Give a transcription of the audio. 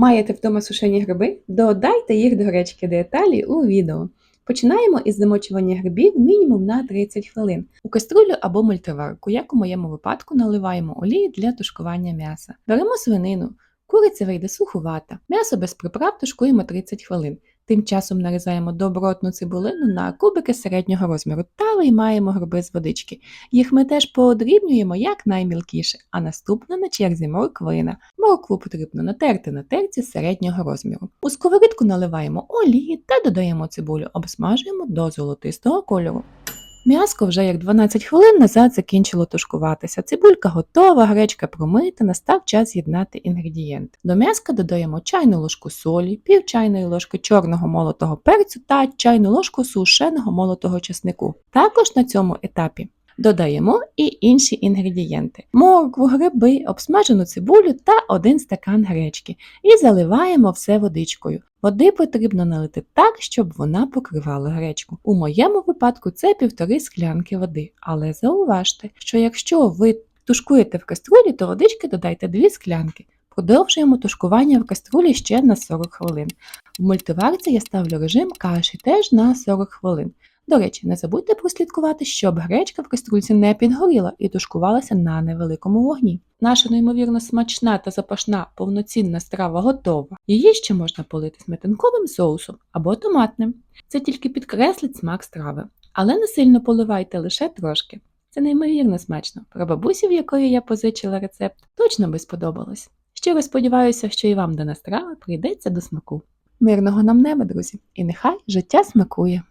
Маєте вдома сушені гриби? Додайте їх до гречки деталі у відео. Починаємо із замочування грибів мінімум на 30 хвилин. У каструлю або мультиварку, як у моєму випадку, наливаємо олії для тушкування м'яса. Беремо свинину. Куриця вийде суховата. М'ясо без приправ тушкуємо 30 хвилин. Тим часом нарізаємо добротну цибулину на кубики середнього розміру та виймаємо гриби з водички. Їх ми теж подрібнюємо як наймілкіше, а наступна на черзі морквина. Моркву потрібно натерти на терці середнього розміру. У сковорідку наливаємо олії та додаємо цибулю, обсмажуємо до золотистого кольору. М'яско вже як 12 хвилин назад закінчило тушкуватися. Цибулька готова, гречка промита, настав час з'єднати інгредієнти. До м'яска додаємо чайну ложку солі, пів чайної ложки чорного молотого перцю та чайну ложку сушеного молотого чеснику. Також на цьому етапі додаємо і інші інгредієнти: моркву, гриби, обсмажену цибулю та один стакан гречки. І заливаємо все водичкою. Води потрібно налити так, щоб вона покривала гречку. У моєму випадку це півтори склянки води. Але зауважте, що якщо ви тушкуєте в каструлі, то водички додайте 2 склянки. Продовжуємо тушкування в каструлі ще на 40 хвилин. В мультиварці я ставлю режим каші теж на 40 хвилин. До речі, не забудьте прослідкувати, щоб гречка в каструльці не підгоріла і тушкувалася на невеликому вогні. Наша неймовірно смачна та запашна повноцінна страва готова. Її ще можна полити сметанковим соусом або томатним. Це тільки підкреслить смак страви. Але не сильно поливайте лише трошки. Це неймовірно смачно. Про бабусі, в якої я позичила рецепт, точно би сподобалось. Щиро сподіваюся, що і вам дана страва прийдеться до смаку. Мирного нам неба, друзі, і нехай життя смакує!